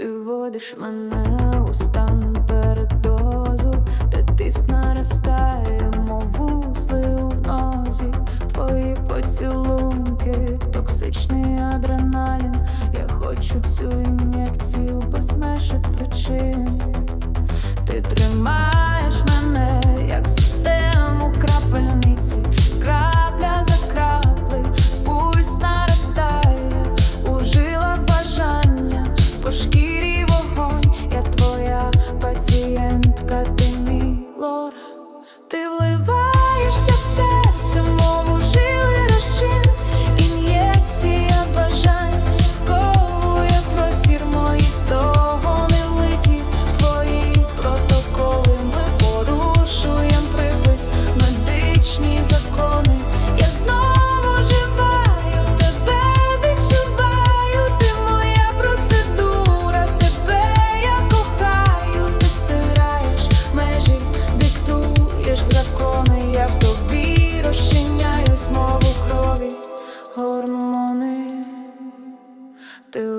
Ти водиш мене у стан передозу, де тиск наростає, мов вузли в нозі. Твої поцілунки, токсичний адреналін. Я хочу цю ін'єкцію без причин. Ти тримаєш мене, як систему крапельниці,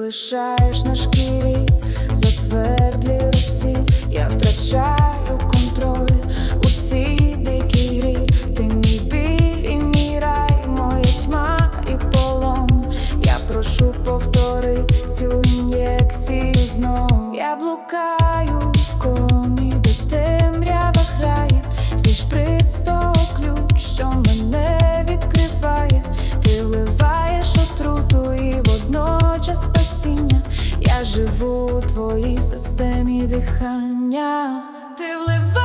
лишаєш на шкірі затвердлі руці, я втрачаю контроль у цій дикій грі. Ти мій біль і мій рай, моя тьма і полон. Я прошу повтори цю ін'єкцію знов. Я блукаю в комі, дихання. Ти вливаєшся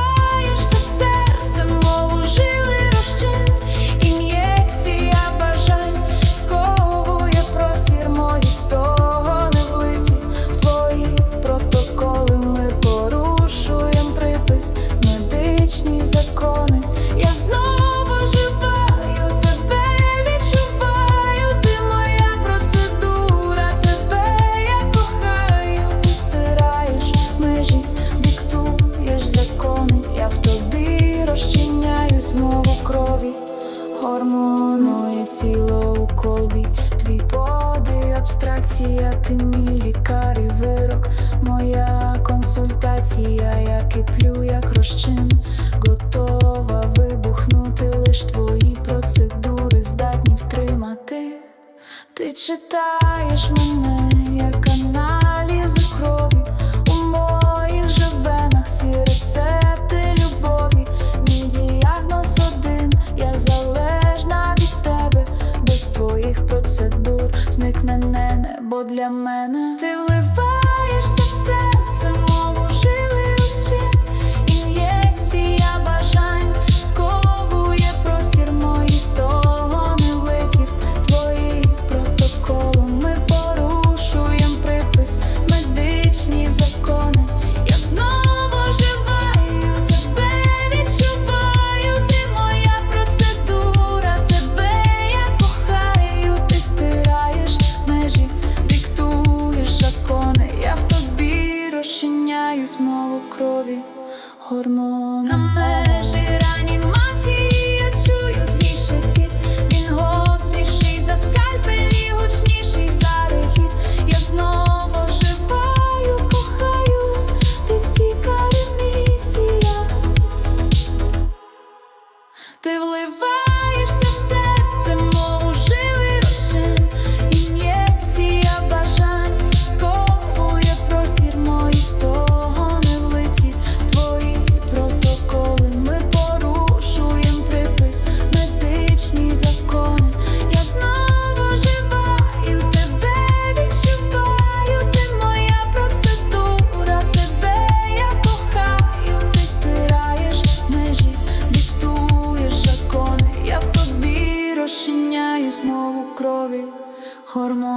гормон, моє тіло у колбі, твій подих, абстракція, ти мій лікар і вирок, моя консультація, я киплю, як розчин, готова вибухнути, лиш твої процедури здатні втримати. Ти читаєш мене, зникне небо для мене, ти вливаєшся в серце. крові гормонам. hormon